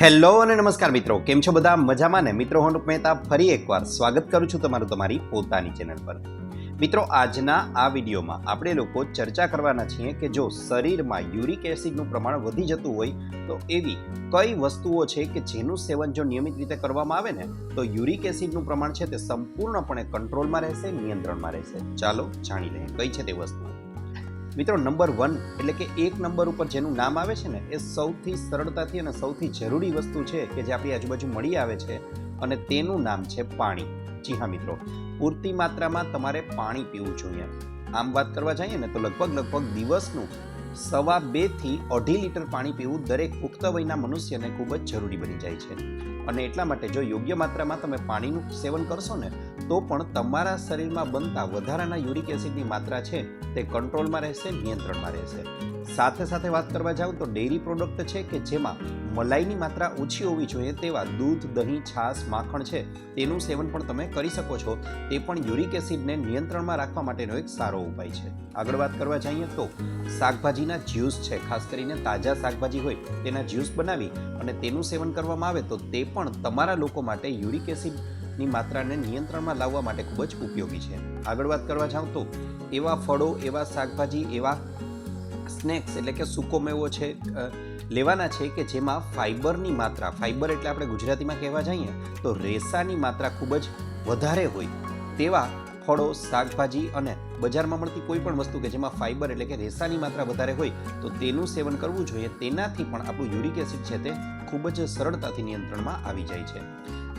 Hello અને નમસ્કાર મિત્રો, કેમ છો બધા? મજામાં ને? મિત્રો, હું મહેતા ફરી એકવાર સ્વાગત કરું છું તમારું તમારી પોતાની ચેનલ પર. મિત્રો, આજના આ વિડીયોમાં આપણે લોકો ચર્ચા કરવાના છીએ કે જો શરીરમાં યુરિક એસિડનું પ્રમાણ વધી જતું હોય, તો એવી કઈ વસ્તુઓ છે કે જેનું સેવન જો નિયમિત રીતે કરવામાં આવે ને, તો યુરિક એસિડનું પ્રમાણ છે તે સંપૂર્ણપણે કંટ્રોલમાં રહેશે, નિયંત્રણમાં રહેશે? ચાલો જાણી લઈએ, કઈ છે તે વસ્તુઓ? મિત્રો નંબર વન એટલે કે એક નંબર ઉપર જેનું નામ આવે છે ને, એ સૌથી સરળતાથી અને સૌથી જરૂરી વસ્તુ છે કે જે આપણી આજુબાજુ મળી આવે છે અને તેનું નામ છે પાણી. જી હા, મિત્રો. પૂરતી માત્રામાં તમારે પાણી પીવું જોઈએ. આમ વાત કરવા જઈએ ને તો લગભગ લગભગ દિવસનું સવા બેથી અઢી લીટર પાણી પીવું દરેક પુખ્ત વયના મનુષ્યને ખૂબ જ જરૂરી બની જાય છે. અને એટલા માટે જો યોગ્ય માત્રામાં તમે પાણીનું સેવન કરશો ને તો પણ તમારા શરીરમાં બનતા વધારાના યુરિક એસિડની માત્રા છે, તે કંટ્રોલમાં રહેશે, નિયંત્રણમાં રહેશે. સાથે સાથે વાત કરવા જાઉં તો ડેરી પ્રોડક્ટ છે કે જેમાં મલાઈની માત્રા ઓછી હોવી જોઈએ તેવા દૂધ, દહીં, છાશ, માખણ છે, તેનું સેવન પણ તમે કરી શકો છો. તે પણ યુરિક એસિડને નિયંત્રણમાં રાખવા માટેનો એક સારો ઉપાય છે. આગળ વાત કરવા જઈએ તો શાકભાજીના જ્યુસ છે, ખાસ કરીને તાજા શાકભાજી હોય, તેના જ્યુસ બનાવી અને તેનું સેવન કરવામાં આવે તો તે પણ તમારા લોકો માટે યુરિક એસિડની માત્રાને નિયંત્રણમાં લાવવા માટે ખૂબ જ ઉપયોગી છે. આગળ વાત કરવા જાઉં તો, એવા ફળો, એવા શાકભાજી, એવા સ્નેક્સ એટલે કે સૂકો મેવો છે લેવાના છે કે જેમાં ફાઇબરની માત્રા ફાઇબર એટલે આપણે ગુજરાતીમાં કહેવા જઈએ, તો રેસાની માત્રા ખૂબ જ વધારે હોય. તેવા ફળો, શાકભાજી અને બજારમાં મળતી કોઈ પણ વસ્તુ કે જેમાં ફાઇબર એટલે કે રેસાની માત્રા વધારે હોય, તો તેનું સેવન કરવું જોઈએ. તેનાથી પણ આપણું યુરિક એસિડ છે તે ખૂબ જ સરળતાથી નિયંત્રણમાં આવી જાય છે.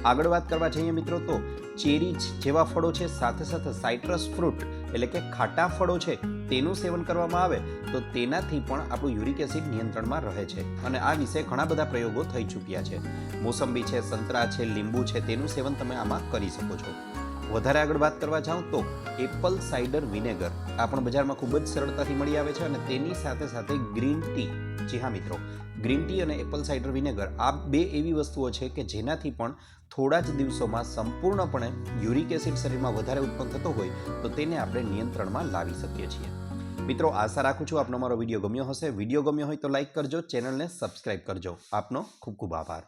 આગળ વાત કરવા જઈએ મિત્રો તો ચેરી જેવા ફળો છે, સાથે સાથે સાઇટ્રસ ફ્રૂટ એટલે કે ખાટા ફળો છે, તેનું સેવન કરવામાં આવે તો તેનાથી પણ આપણું યુરિક એસિડ નિયંત્રણમાં રહે છે અને આ વિશે ઘણા બધા પ્રયોગો થઈ ચૂક્યા છે. મોસંબી છે, સંતરા છે, લીંબુ છે, તેનું સેવન તમે આમાં કરી શકો છો. વધારે આગળ વાત કરવા જાઉં તો એપલ સાઇડર વિનેગર. આ પણ બજારમાં ખૂબ જ સરળતાથી મળી આવે છે અને તેની સાથે સાથે ગ્રીન ટી જી હા મિત્રો. ગ્રીન ટી અને એપલ સાઇડર વિનેગર આ બે એવી વસ્તુઓ છે કે જેનાથી પણ થોડા જ દિવસોમાં સંપૂર્ણપણે યુરિક એસિડ શરીરમાં વધારે ઉત્પન્ન થતો હોય તો તેને આપણે નિયંત્રણમાં લાવી શકીએ છીએ. મિત્રો, આશા રાખું છું આપનો મારો વીડિયો ગમ્યો હશે. વીડિયો ગમ્યો હોય તો લાઇક કરજો, ચેનલને સબસ્ક્રાઇબ કરજો. આપનો ખૂબ ખૂબ આભાર.